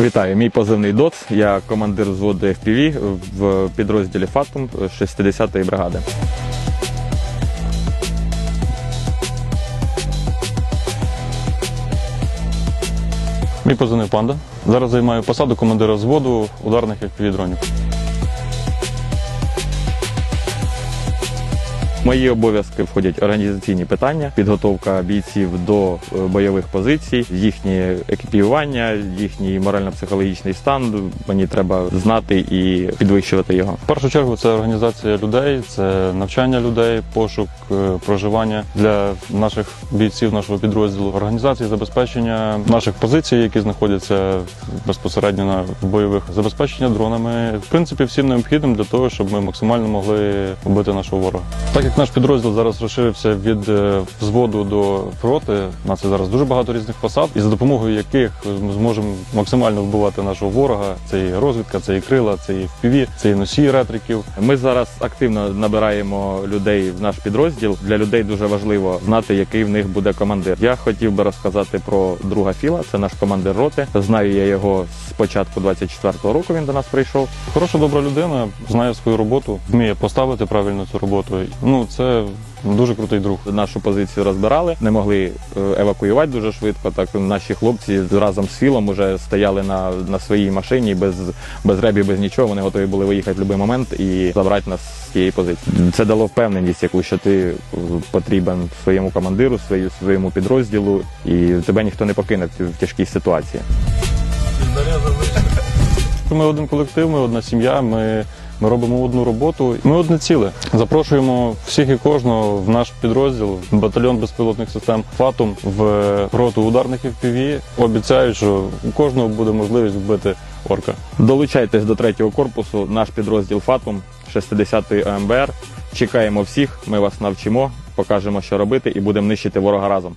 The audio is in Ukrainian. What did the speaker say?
Вітаю, мій позивний ДОЦ. Я командир взводу FPV в підрозділі Фатум 60-ї бригади. Мій позивний панда. Зараз займаю посаду командира взводу ударних FPV Мої обов'язки входять організаційні питання, підготовка бійців до е, бойових позицій, їхнє екіпіювання, їхній морально-психологічний стан. Мені треба знати і підвищувати його. В першу чергу це організація людей, це навчання людей, пошук е, проживання для наших бійців нашого підрозділу, організації забезпечення наших позицій, які знаходяться безпосередньо на бойових забезпечення дронами. В принципі, всім необхідним для того, щоб ми максимально могли вбити нашого ворога. Так як наш підрозділ зараз розширився від е, взводу до роти, у нас зараз дуже багато різних посад, і за допомогою яких ми зможемо максимально вбивати нашого ворога. Це і розвідка, це і крила, це і FPV, це і носії ретриків. Ми зараз активно набираємо людей в наш підрозділ. Для людей дуже важливо знати, який в них буде командир. Я хотів би розказати про друга Філа. Це наш командир роти. Знаю я його з початку 24-го року. Він до нас прийшов. Хороша добра людина, знає свою роботу, вміє поставити правильно цю роботу. Ну це дуже крутий друг. Нашу позицію розбирали, не могли е, евакуювати дуже швидко. Так наші хлопці разом з Філом уже стояли на, на своїй машині без, без ребів, без нічого. Вони готові були виїхати в будь-який момент і забрати нас з тієї позиції. Це дало впевненість, яку що ти е, потрібен своєму командиру, свою- своєму підрозділу, і тебе ніхто не покине в в тяжкій ситуації. Ми один колектив, ми одна сім'я. Ми, ми робимо одну роботу. Ми одне ціле. Запрошуємо всіх і кожного в наш підрозділ, батальйон безпілотних систем Фатум в роту ударних FPV. Обіцяю, що у кожного буде можливість вбити орка. Долучайтесь до третього корпусу, наш підрозділ Фатум 60-ї ОМБР. Чекаємо всіх. Ми вас навчимо, покажемо, що робити, і будемо нищити ворога разом.